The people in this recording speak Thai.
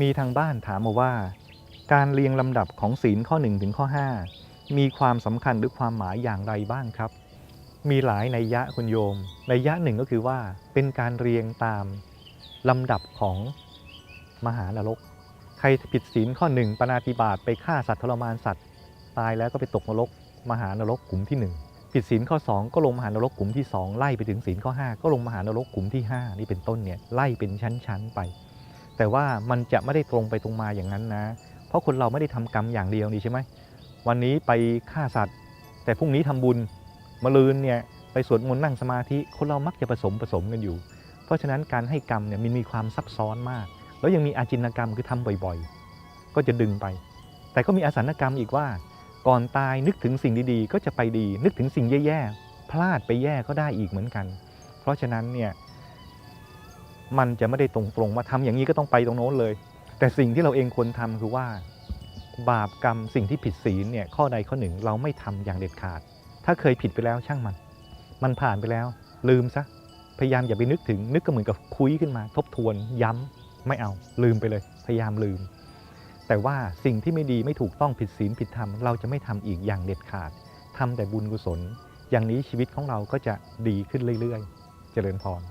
มีทางบ้านถามมาว่า การเรียงลำดับของศีลข้อ1ถึงข้อ 5 มีความสำคัญหรือความหมายอย่างไรบ้างครับ มีหลายนัยยะคุณโยมนัยยะหนึ่งก็คือว่าเป็นการเรียงตามลำดับของมหานรก ใครผิดศีลข้อหนึ่งปาณาติบาตไปฆ่าสัตว์ทรมานสัตว์ ตายแล้วก็ไปตกนรก มหานรกกลุ่มที่หนึ่งผิดศีลข้อ 2 ก็ลงมหานรกกลุ่มที่ 2 ไล่ไปถึงศีลข้อ 5 ก็ลงมหานรกกลุ่มที่ 5 นี่เป็นต้นเนี่ยไล่เป็นชั้นๆไป แต่ว่ามันจะไม่ได้ตรงไปตรงมาอย่างนั้นนะ เพราะคนเราไม่ได้ทำกรรมอย่างเดียวนี่ใช่ไหมวันนี้ไปฆ่าสัตว์ แต่พรุ่งนี้ทำบุญมะลืนเนี่ยไปสวดมนต์นั่งสมาธิคนเรามักจะผสมผสมกันอยู่ เพราะฉะนั้นการให้กรรมเนี่ยมันมีความซับซ้อนมาก แล้วยังมีอาจินกรรมคือทำบ่อยๆ ก็จะดึงไป แต่ก็มีอาสันกรรมอีกว่า ก่อนตายนึกถึงสิ่งดีๆ ก็จะไปดี นึกถึงสิ่งแย่ๆพลาดไปแย่ก็ได้อีกเหมือนกัน เพราะฉะนั้นเนี่ย มันจะไม่ได้ตรงๆว่าทำอย่างนี้ก็ต้องไปตรงโน้นเลย แต่สิ่งที่เราเองควรทำคือว่า บาปกรรมสิ่งที่ผิดศีลเนี่ยข้อใดข้อหนึ่งเราไม่ทำอย่างเด็ดขาด ถ้าเคยผิดไปแล้วช่างมัน มันผ่านไปแล้ว ลืมซะพยายามอย่าไปนึกถึงนึกก็เหมือนกับคุยขึ้นมา ทบทวนย้ำไม่เอา ลืมไปเลย พยายามลืม แต่ว่าสิ่งที่ไม่ดีไม่ถูกต้องผิดศีลผิดธรรมเราจะไม่ทำอีกอย่างเด็ดขาดทำแต่บุญกุศล อย่างนี้ชีวิตของเราก็จะดีขึ้นเรื่อย ๆ เจริญพร